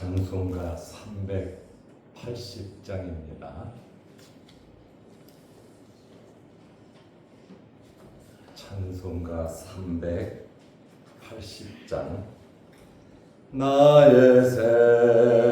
장송가 380장입니다. 찬송가 380장 나의 생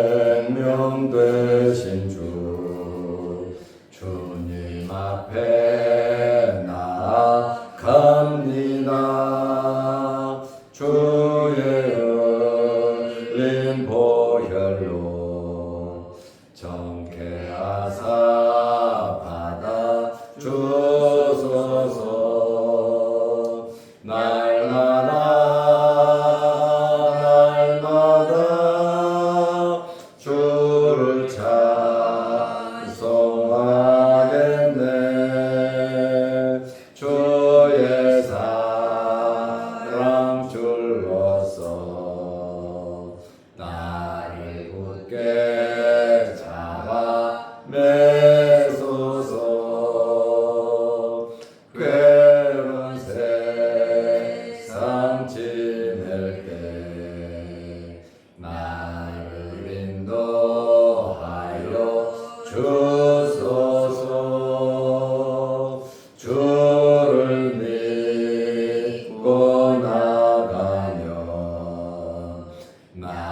나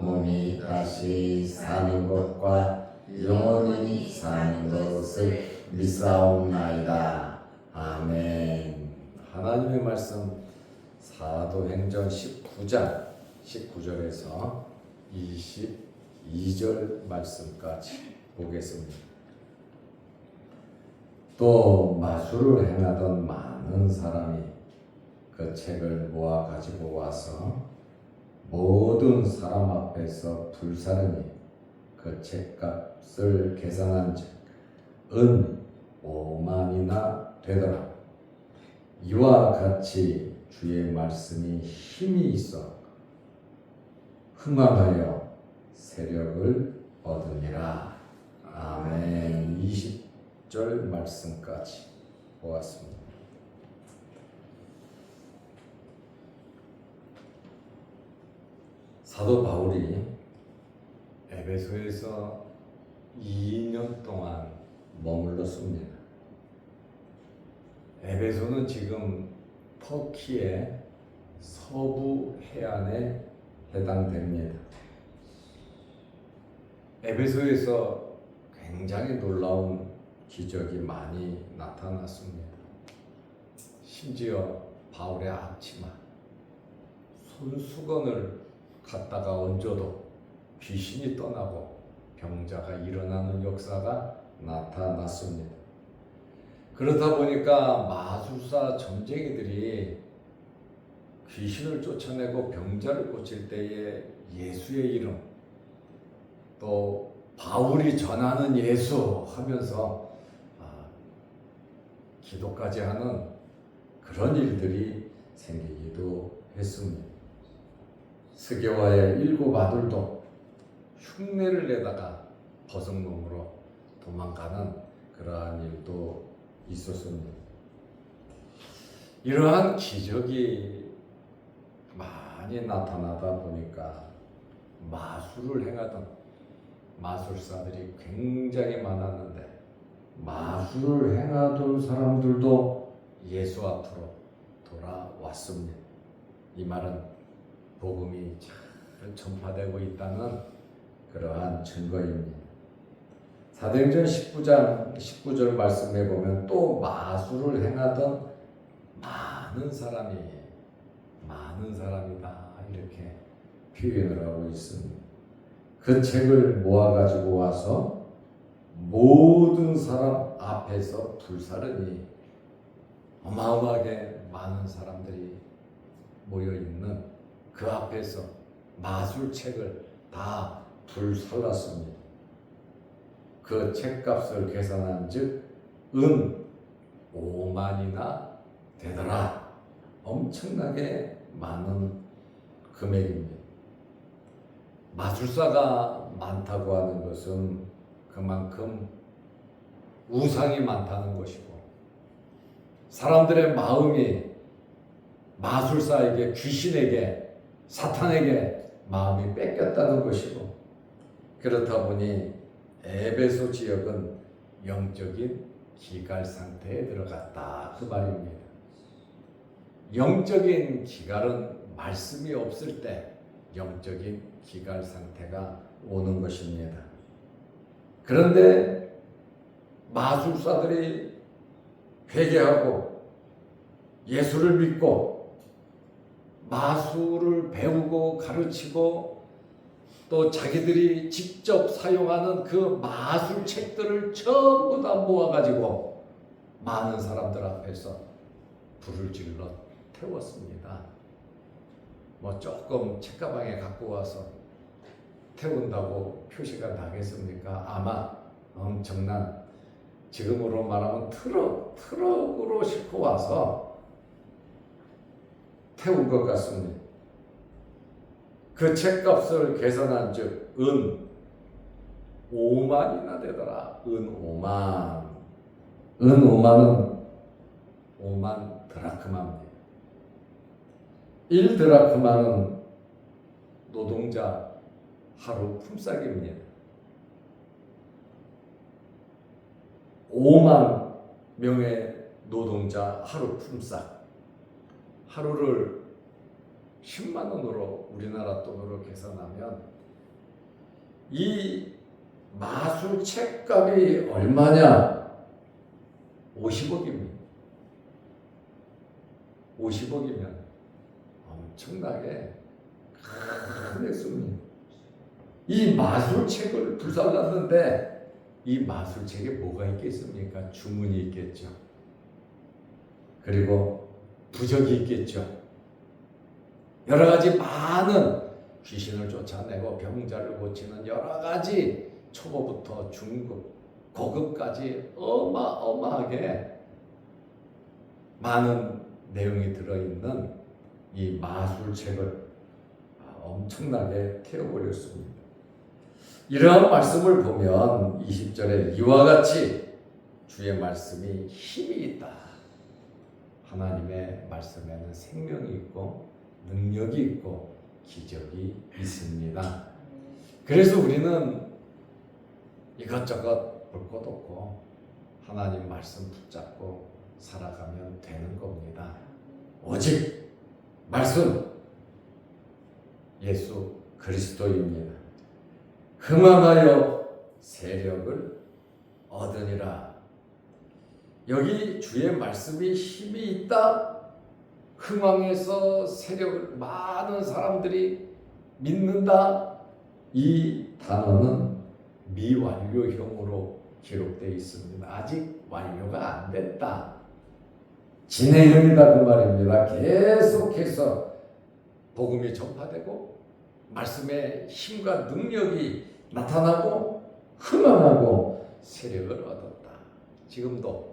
몸이 다시 사는 것과 영원히 사는 것을 믿사옵나이다. 아멘. 하나님의 말씀 사도행전 19장 19절에서 22절 말씀까지 보겠습니다. 또 마술을 행하던 많은 사람이 그 책을 모아 가지고 와서 모든 사람 앞에서 불사르니 그 책값을 계산한 즉은 5만이나 되더라. 이와 같이 주의 말씀이 힘이 있어 흥왕하여 세력을 얻으니라. 아멘. 20절 말씀까지 보았습니다. 사도 바울이 에베소에서 2년 동안 머물렀습니다. 에베소는 지금 터키의 서부 해안에 해당됩니다. 에베소에서 굉장히 놀라운 기적이 많이 나타났습니다. 심지어 바울의 앞치마, 손수건을 갖다가 얹어도 귀신이 떠나고 병자가 일어나는 역사가 나타났습니다. 그러다 보니까 마술사 점쟁이들이 귀신을 쫓아내고 병자를 고칠 때에 예수의 이름 또 바울이 전하는 예수 하면서 아, 기도까지 하는 그런 일들이 생기기도 했습니다. 스게와의 일곱 아들도 흉내를 내다가 버석놈으로 도망가는 그러한 일도 있었습니다. 이러한 기적이 많이 나타나다 보니까 마술을 행하던 마술사들이 굉장히 많았는데 마술을 행하던 사람들도 예수 앞으로 돌아왔습니다. 이 말은 복음이 잘 전파되고 있다는 그러한 증거입니다. 사도행전 19장 19절 말씀에 보면 또 마술을 행하던 많은 사람이 많은 사람이다 이렇게 표현을 하고 있습니다. 그 책을 모아 가지고 와서 모든 사람 앞에서 불사르니 어마어마하게 많은 사람들이 모여 있는 그 앞에서 마술책을 다 불살랐습니다. 그 책값을 계산한 즉 은 5만이나 되더라. 엄청나게 많은 금액입니다. 마술사가 많다고 하는 것은 그만큼 우상이 많다는 것이고 사람들의 마음이 마술사에게 귀신에게 사탄에게 마음이 뺏겼다는 것이고 그렇다 보니 에베소 지역은 영적인 기갈 상태에 들어갔다 그 말입니다. 영적인 기갈은 말씀이 없을 때 영적인 기갈 상태가 오는 것입니다. 그런데 마술사들이 회개하고 예수를 믿고 마술을 배우고 가르치고 또 자기들이 직접 사용하는 그 마술 책들을 전부 다 모아가지고 많은 사람들 앞에서 불을 질러 태웠습니다. 뭐 조금 책가방에 갖고 와서 태운다고 표시가 나겠습니까? 아마 엄청난 지금으로 말하면 트럭, 트럭으로 싣고 와서 태운 것 같습니다. 그 책값을 계산한 즉, 은 5만이나 되더라. 은 5만. 은 5만은 5만 드라크마입니다. 1 드라크마는 노동자 하루 품삯입니다. 5만 명의 노동자 하루 품삯. 하루를 10만 원으로 우리나라 돈으로 계산하면 이 마술 책값이 얼마냐? 50억입니다. 50억이면 엄청나게 큰 액수입니다. 이 마술책을 불살랐는데 이 마술책에 뭐가 있겠습니까? 주문이 있겠죠. 그리고 부적이 있겠죠. 여러 가지 많은 귀신을 쫓아내고 병자를 고치는 여러 가지 초보부터 중급, 고급까지 어마어마하게 많은 내용이 들어있는 이 마술책을 엄청나게 태워버렸습니다. 이러한 말씀을 보면 20절에 이와 같이 주의 말씀이 힘이 있다. 하나님의 말씀에는 생명이 있고 능력이 있고 기적이 있습니다. 그래서 우리는 이것저것 볼 것 없고 하나님 말씀 붙잡고 살아가면 되는 겁니다. 오직 말씀 예수 그리스도입니다. 그만하여 세력을 얻으니라. 여기 주의 말씀이 힘이 있다. 흥왕에서 세력을 많은 사람들이 믿는다. 이 단어는 미완료형으로 기록되어 있습니다. 아직 완료가 안 됐다. 진행형이다 그 말입니다. 계속해서 복음이 전파되고 말씀의 힘과 능력이 나타나고 흥황하고 세력을 얻었다. 지금도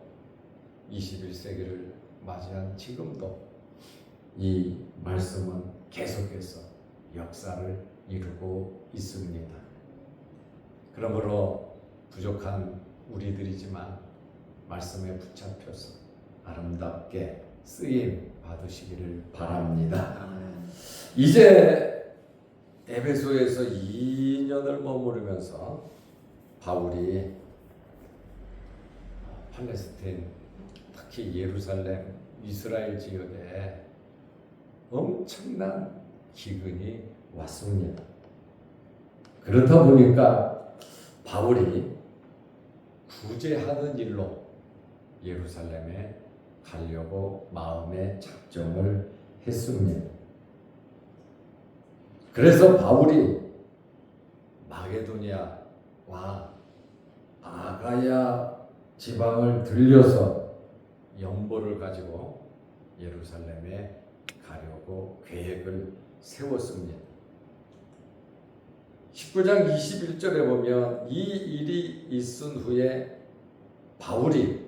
21세기를 맞이한 지금도 이 말씀은 계속해서 역사를 이루고 있습니다. 그러므로 부족한 우리들이지만 말씀에 붙잡혀서 아름답게 쓰임 받으시기를 바랍니다. 이제 에베소에서 2년을 머무르면서 바울이 팔레스틴 특히 예루살렘 이스라엘 지역에 엄청난 기근이 왔습니다. 그렇다 보니까 바울이 구제하는 일로 예루살렘에 가려고 마음의 작정을 했습니다. 그래서 바울이 마게도니아와 아가야 지방을 들려서 연보를 가지고 예루살렘에 가려고 계획을 세웠습니다. 19장 21절에 보면 이 일이 있은 후에 바울이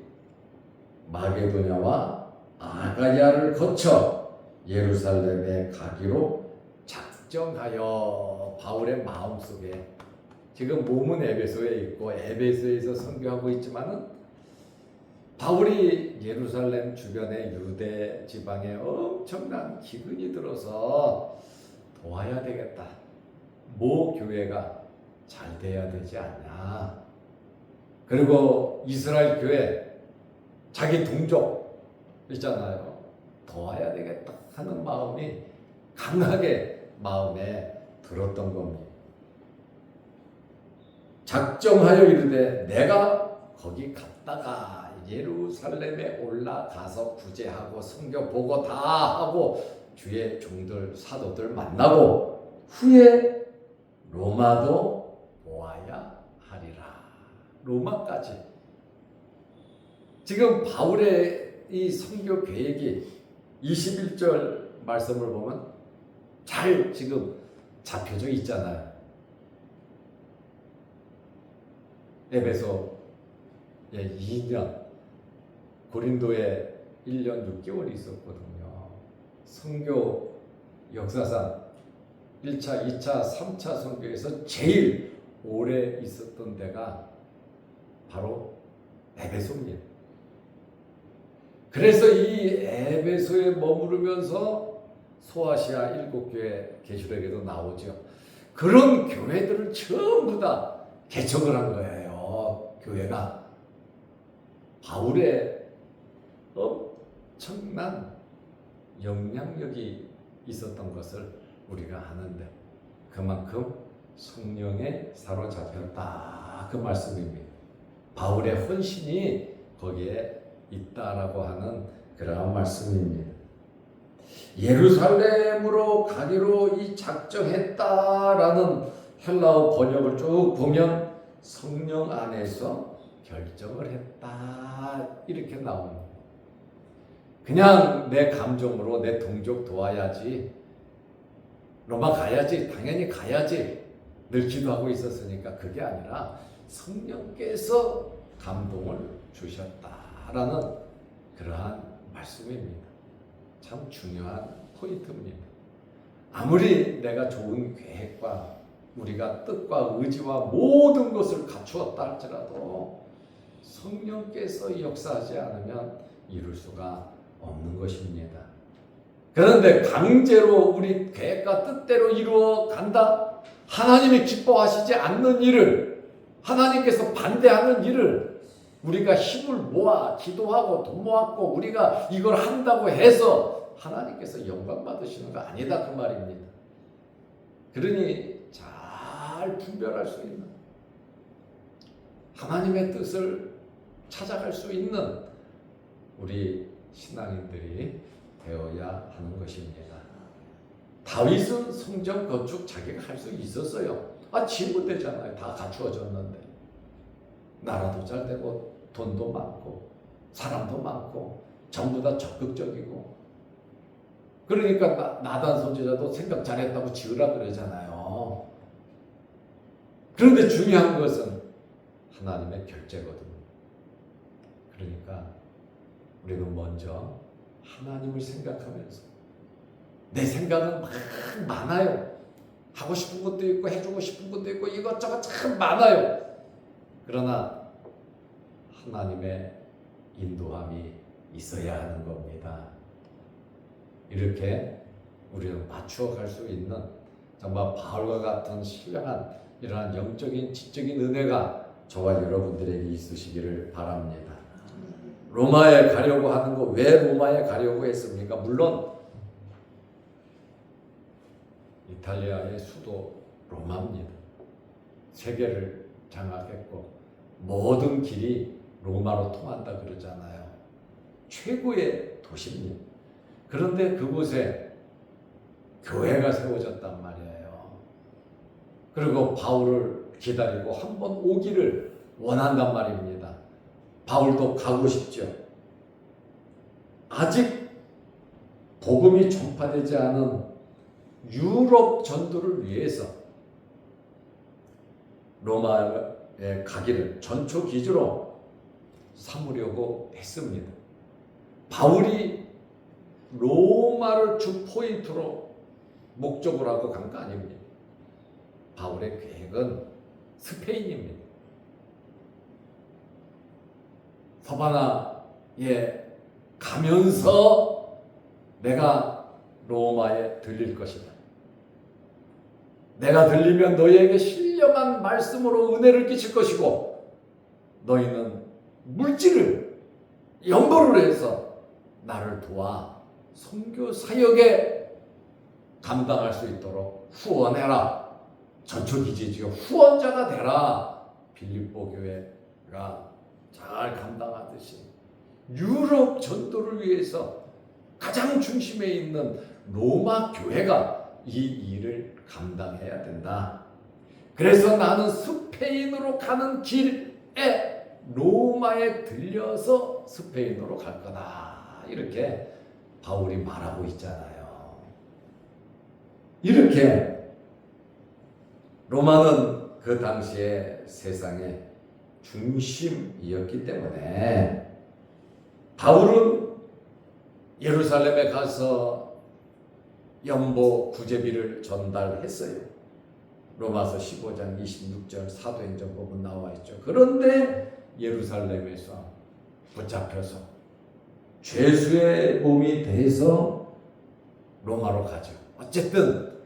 마게도냐와 아가야를 거쳐 예루살렘에 가기로 작정하여 바울의 마음속에 지금 몸은 에베소에 있고 에베소에서 선교하고 있지만은 바울이 예루살렘 주변의 유대 지방에 엄청난 기근이 들어서 도와야 되겠다. 모 교회가 잘 돼야 되지 않냐. 그리고 이스라엘 교회 자기 동족 있잖아요. 도와야 되겠다 하는 마음이 강하게 마음에 들었던 겁니다. 작정하여 이르되 내가 거기 갔다가 예루살렘에 올라가서 구제하고 성경 보고 다 하고 주의 종들 사도들 만나고 후에 로마도 보아야 하리라. 로마까지. 지금 바울의 이 선교 계획이 21절 말씀을 보면 잘 지금 잡혀져 있잖아요. 에베소 예, 2년 고린도에 1년 6개월이 있었거든요. 선교 역사상 1차, 2차, 3차 선교에서 제일 오래 있었던 데가 바로 에베소입니다. 그래서 이 에베소에 머무르면서 소아시아 일곱 교회 계시록에도 나오죠. 그런 교회들을 전부 다 개척을 한 거예요. 교회가 바울의 엄청난 영향력이 있었던 것을 우리가 아는데 그만큼 성령에 사로잡혔다 그 말씀입니다. 바울의 헌신이 거기에 있다라고 하는 그러한 말씀입니다. 예루살렘으로 가기로 이 작정했다라는 헬라어 번역을 쭉 보면 성령 안에서 결정을 했다 이렇게 나옵니다. 그냥 내 감정으로 내 동족 도와야지 로마 가야지 당연히 가야지 늘 기도하고 있었으니까 그게 아니라 성령께서 감동을 주셨다라는 그러한 말씀입니다. 참 중요한 포인트입니다. 아무리 내가 좋은 계획과 우리가 뜻과 의지와 모든 것을 갖추었다 할지라도 성령께서 역사하지 않으면 이룰 수가 없는 것입니다. 그런데 강제로 우리 계획과 뜻대로 이루어 간다? 하나님이 기뻐하시지 않는 일을 하나님께서 반대하는 일을 우리가 힘을 모아 기도하고 돈 모았고 우리가 이걸 한다고 해서 하나님께서 영광 받으시는 거 아니다 그 말입니다. 그러니 잘 분별할 수 있는 하나님의 뜻을 찾아갈 수 있는 우리 신앙인들이 되어야 하는 것입니다. 다윗은 성전 건축 자기가 할 수 있었어요. 아, 지못 되잖아요. 다 갖추어졌는데. 나라도 잘 되고 돈도 많고 사람도 많고 전부 다 적극적이고 그러니까 나, 나단 선지자도 생각 잘했다고 지으라 그러잖아요. 그런데 중요한 것은 하나님의 결제거든요. 그러니까 우리는 먼저 하나님을 생각하면서 내 생각은 막 많아요. 하고 싶은 것도 있고 해주고 싶은 것도 있고 이것저것 참 많아요. 그러나 하나님의 인도함이 있어야 하는 겁니다. 이렇게 우리는 맞추어 갈 수 있는 정말 바울과 같은 신령한 이러한 영적인 지적인 은혜가 저와 여러분들에게 있으시기를 바랍니다. 로마에 가려고 하는 거 왜 로마에 가려고 했습니까? 물론 이탈리아의 수도 로마입니다. 세계를 장악했고 모든 길이 로마로 통한다 그러잖아요. 최고의 도시입니다. 그런데 그곳에 교회가 세워졌단 말이에요. 그리고 바울을 기다리고 한 번 오기를 원한단 말입니다. 바울도 가고 싶죠. 아직 복음이 전파되지 않은 유럽 전도를 위해서 로마에 가기를 전초 기지로 삼으려고 했습니다. 바울이 로마를 주 포인트로 목적으로 하고 간 거 아닙니다. 바울의 계획은 스페인입니다. 서바나에 가면서 내가 로마에 들릴 것이다. 내가 들리면 너희에게 신령한 말씀으로 은혜를 끼칠 것이고 너희는 물질을 연보를 해서 나를 도와 선교 사역에 감당할 수 있도록 후원해라. 전초기지지요. 후원자가 되라. 빌립보 교회가 잘 감당하듯이 유럽 전도를 위해서 가장 중심에 있는 로마 교회가 이 일을 감당해야 된다. 그래서 나는 스페인으로 가는 길에 로마에 들려서 스페인으로 갈 거다. 이렇게 바울이 말하고 있잖아요. 이렇게 로마는 그 당시에 세상의 중심이었기 때문에 바울은 예루살렘에 가서 연보 구제비를 전달했어요. 로마서 15장 26절 사도행전 보면 나와 있죠. 그런데 예루살렘에서 붙잡혀서 죄수의 몸이 돼서 로마로 가죠. 어쨌든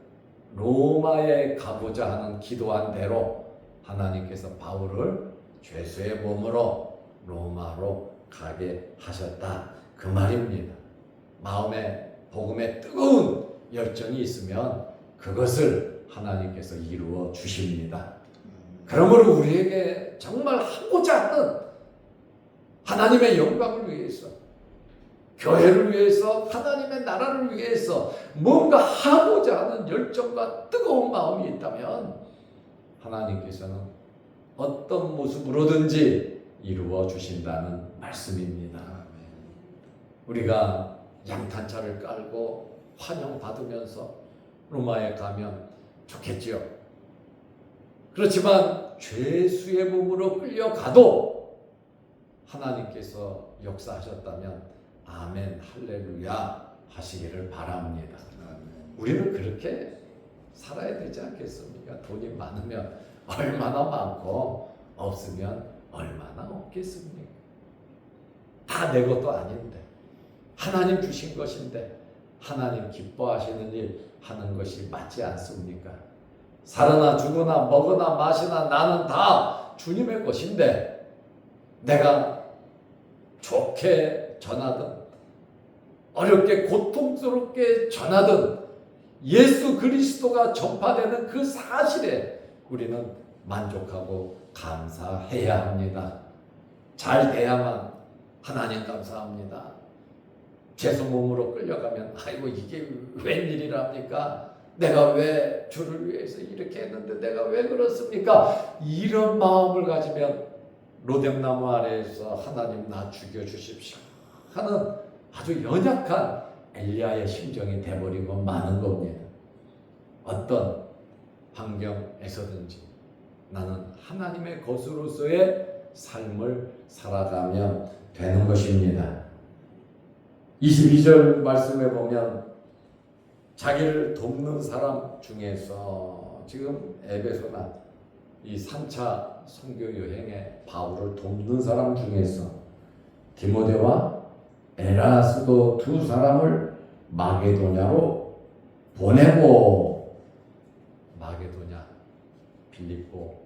로마에 가고자 하는 기도한 대로 하나님께서 바울을 죄수의 몸으로 로마로 가게 하셨다. 그 말입니다. 마음에 복음에 뜨거운 열정이 있으면 그것을 하나님께서 이루어 주십니다. 그러므로 우리에게 정말 하고자 하는 하나님의 영광을 위해서 교회를 위해서 하나님의 나라를 위해서 뭔가 하고자 하는 열정과 뜨거운 마음이 있다면 하나님께서는 어떤 모습으로든지 이루어 주신다는 말씀입니다. 우리가 양탄차를 깔고 환영받으면서 로마에 가면 좋겠지요. 그렇지만 죄수의 몸으로 끌려가도 하나님께서 역사하셨다면 아멘 할렐루야 하시기를 바랍니다. 우리는 그렇게 살아야 되지 않겠습니까? 돈이 많으면 얼마나 많고 없으면 얼마나 없겠습니까? 다 내 것도 아닌데 하나님 주신 것인데 하나님 기뻐하시는 일 하는 것이 맞지 않습니까? 살으나 죽으나 먹으나 마시나 나는 다 주님의 것인데 내가 좋게 전하든 어렵게 고통스럽게 전하든 예수 그리스도가 전파되는 그 사실에 우리는 만족하고 감사해야 합니다. 잘 돼야만 하나님 감사합니다. 죄수 몸으로 끌려가면 아이고 이게 웬일이랍니까? 내가 왜 주를 위해서 이렇게 했는데 내가 왜 그렇습니까? 이런 마음을 가지면 로뎀나무 아래에서 하나님 나 죽여 주십시오 하는 아주 연약한 엘리야의 심정이 돼버리고 마는 겁니다. 어떤 환경에서든지 나는 하나님의 것으로서의 삶을 살아가면 되는 것입니다. 22절 말씀에 보면 자기를 돕는 사람 중에서 지금 에베소나 이 3차 선교 여행에 바울을 돕는 사람 중에서 디모데와 에라스도 두 사람을 마게도냐로 보내고 빌립보,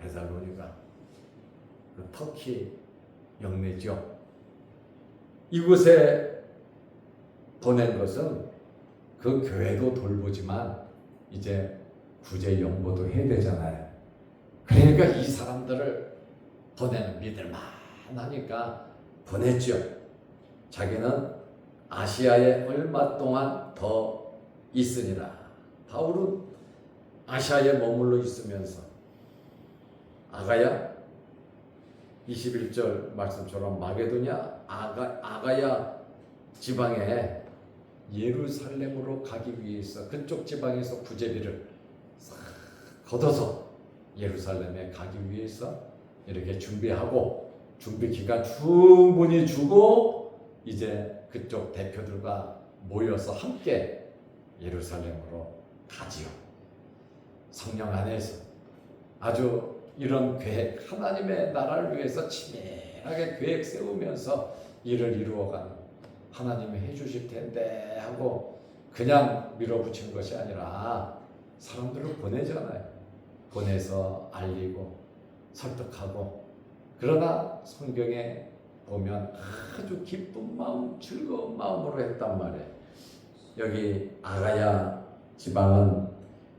베살로니가 그 터키 영내 지역 이곳에 보낸 것은 그 교회도 돌보지만 이제 구제 연보도 해야 되잖아요. 그러니까 이 사람들을 보내는 믿을 만 하니까 보냈죠. 자기는 아시아에 얼마 동안 더 있으니라. 바울은 아시아에 머물러 있으면서 아가야 21절 말씀처럼 마게도냐 아가, 아가야 지방에 예루살렘으로 가기 위해서 그쪽 지방에서 구제비를 싹 걷어서 예루살렘에 가기 위해서 이렇게 준비하고 준비 기간 충분히 주고 이제 그쪽 대표들과 모여서 함께 예루살렘으로 가지요. 성령 안에서 아주 이런 계획 하나님의 나라를 위해서 치밀하게 계획 세우면서 일을 이루어가는 하나님이 해주실 텐데 하고 그냥 밀어붙인 것이 아니라 사람들을 보내잖아요. 보내서 알리고 설득하고 그러나 성경에 보면 아주 기쁜 마음, 즐거운 마음으로 했단 말이에요. 여기 아가야 지방은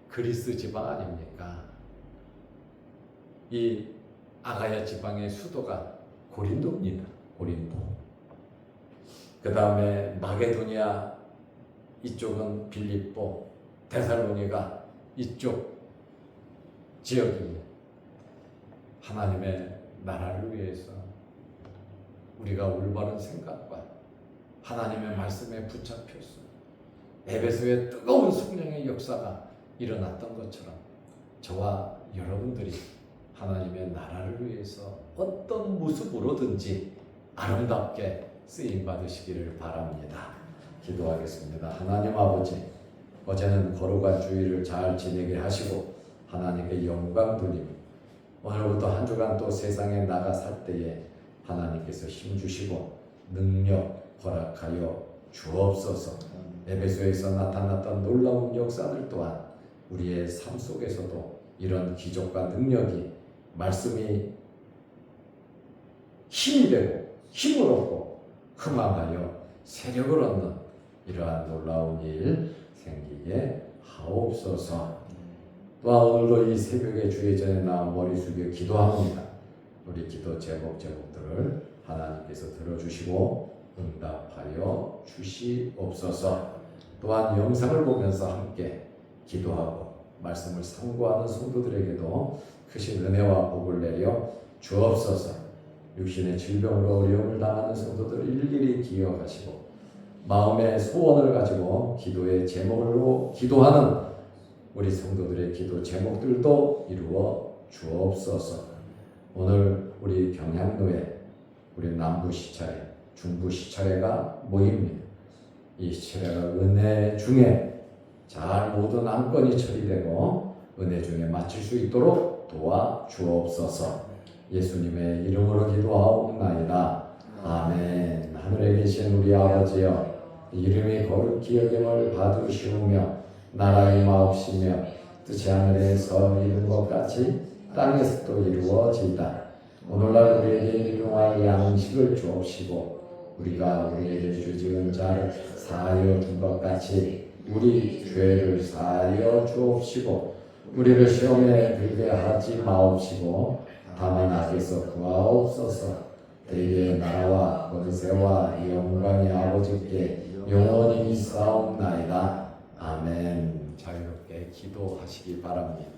그리스 지방 아닙니까? 이 아가야 지방의 수도가 고린도입니다. 고린도. 그 다음에 마게도니아 이쪽은 빌립보, 데살로니가 이쪽 지역입니다. 하나님의 나라를 위해서 우리가 올바른 생각과 하나님의 말씀에 붙잡혀서 에베소의 뜨거운 성령의 역사가 일어났던 것처럼 저와 여러분들이 하나님의 나라를 위해서 어떤 모습으로든지 아름답게 쓰임 받으시기를 바랍니다. 기도하겠습니다. 하나님 아버지, 어제는 거룩한 주일을 잘 지내게 하시고 하나님께 영광 돌리며 오늘부터 한 주간 또 세상에 나가 살 때에 하나님께서 힘 주시고 능력 허락하여 주옵소서. 에베소에서 나타났던 놀라운 역사들 또한 우리의 삶 속에서도 이런 기적과 능력이 말씀이 힘이 되고 힘을 얻고 흥망하여 세력을 얻는 이러한 놀라운 일 생기게 하옵소서. 또한 오늘도 이 새벽에 주의 전에 나와 머리 숙여 기도합니다. 우리 기도 제목 제목들을 하나님께서 들어주시고 응답하여 주시옵소서. 또한 영상을 보면서 함께 기도하고 말씀을 상고하는 성도들에게도 크신 은혜와 복을 내려 주옵소서. 육신의 질병으로 어려움을 당하는 성도들을 일일이 기억하시고 마음의 소원을 가지고 기도의 제목으로 기도하는 우리 성도들의 기도 제목들도 이루어 주옵소서. 오늘 우리 경향로에 우리 남부 시차례, 중부 시차례가 모입니다. 이 시체가 은혜 중에 잘 모든 안건이 처리되고 은혜 중에 마칠 수 있도록 도와 주옵소서. 예수님의 이름으로 기도하옵나이다. 아멘. 하늘에 계신 우리 아버지여, 이름이 거룩히 여김을 받으시오며 나라의 마옵시며 뜻이 하늘에서 이룬 것 같이 땅에서도 이루어지이다. 오늘날 우리에게 일용할 양식을 주옵시고 우리가 우리에게 주지은 자를 사하여 준 것 같이 우리 죄를 사하여 주옵시고 우리를 시험에 들게 하지 마옵시고 다만 악에서 구하옵소서. 대의 나라와 권세와 영광이 아버지께 영원히 싸움나이다. 아멘. 자유롭게 기도하시기 바랍니다.